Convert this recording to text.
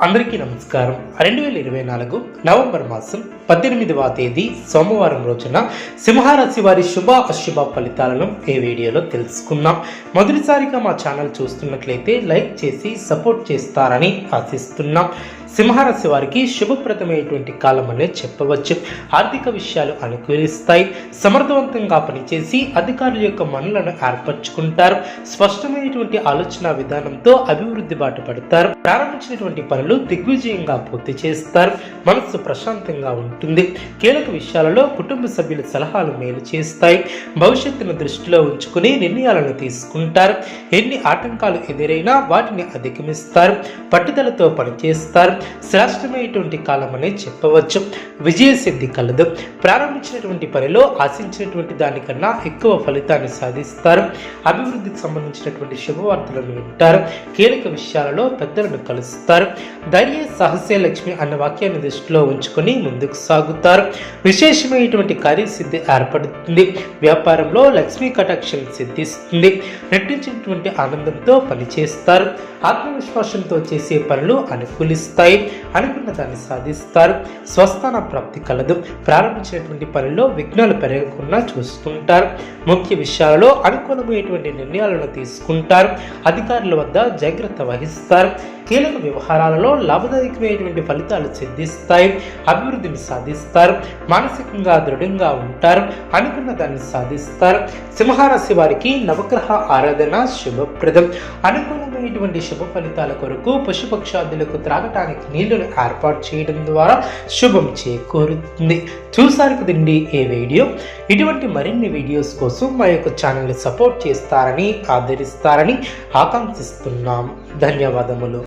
అందరికీ నమస్కారం. రెండు వేల ఇరవై నాలుగు నవంబర్ మాసం పద్దెనిమిదవ తేదీ సోమవారం రోజున సింహరాశి వారి శుభ అశుభ ఫలితాలను ఈ వీడియోలో తెలుసుకుందాం. మొదటిసారిగా మా ఛానల్ చూస్తున్నట్లయితే లైక్ చేసి సపోర్ట్ చేస్తారని ఆశిస్తున్నాం. సింహరాశి వారికి శుభప్రదమైనటువంటి కాలం అనే చెప్పవచ్చు. ఆర్థిక విషయాలు అనుకూలిస్తాయి. సమర్థవంతంగా పనిచేసి అధికారుల యొక్క మనులను ఏర్పరచుకుంటారు. స్పష్టమైనటువంటి ఆలోచన విధానంతో అభివృద్ధి బాట పడతారు. ప్రారంభించినటువంటి పనులు దిగ్విజయంగా పూర్తి చేస్తారు. మనస్సు ప్రశాంతంగా ఉంటుంది. కీలక విషయాలలో కుటుంబ సభ్యుల సలహాలు మేలు చేస్తాయి. భవిష్యత్తును దృష్టిలో ఉంచుకుని నిర్ణయాలను తీసుకుంటారు. ఎన్ని ఆటంకాలు ఎదురైనా వాటిని అధిగమిస్తారు. పట్టుదలతో పనిచేస్తారు. శ్రేష్టమైనటువంటి కాలం అని చెప్పవచ్చు. విజయసిద్ధి కలదు. ప్రారంభించినటువంటి పనిలో ఆశించినటువంటి దానికన్నా ఎక్కువ ఫలితాన్ని సాధిస్తారు. అభివృద్ధికి సంబంధించినటువంటి శుభవార్తలను వింటారు. కీలక విషయాలలో పెద్దలను కలుస్తారు. ధైర్య సహస్య లక్ష్మి అన్న వాక్యాన్ని దృష్టిలో ఉంచుకొని ముందుకు సాగుతారు. విశేషమైనటువంటి కార్యసిద్ధి ఏర్పడుతుంది. వ్యాపారంలో లక్ష్మీ కటాక్షం సిద్ధిస్తుంది. నటించినటువంటి ఆనందంతో పనిచేస్తారు. ఆత్మవిశ్వాసంతో చేసే పనులు అనుకూలిస్తాయి. అనుకున్న దాన్ని సాధిస్తారు. స్వస్థాన ప్రాప్తి కలదు. ప్రారంభించినటువంటి పనుల్లో విఘ్నాలు పెరగకుండా చూసుకుంటారు ముఖ్య విషయాలలో అనుకూలమైనటువంటి నిర్ణయాలను తీసుకుంటారు. అధికారుల వద్ద జాగ్రత్త వహిస్తారు. కీలక వ్యవహారాలలో లాభదాయకమైనటువంటి ఫలితాలు సిద్ధిస్తాయి అభివృద్ధిని సాధిస్తారు మానసికంగా దృఢంగా ఉంటారు అనుకున్న దాన్ని సాధిస్తారు. సింహరాశి వారికి నవగ్రహ ఆరాధన శుభప్రదం. అనుకూలమైనటువంటి శుభ ఫలితాల కొరకు పశుపక్షాదులకు త్రాగటానికి నీళ్ళను ఏర్పాటు చేయడం ద్వారా శుభం చేకూరుతుంది. చూసారు కదండి ఏ వీడియో? ఇటువంటి మరిన్ని వీడియోస్ కోసం మా యొక్క ఛానల్ని సపోర్ట్ చేస్తారని ఆదరిస్తారని ఆకాంక్షిస్తున్నాం. ధన్యవాదములు.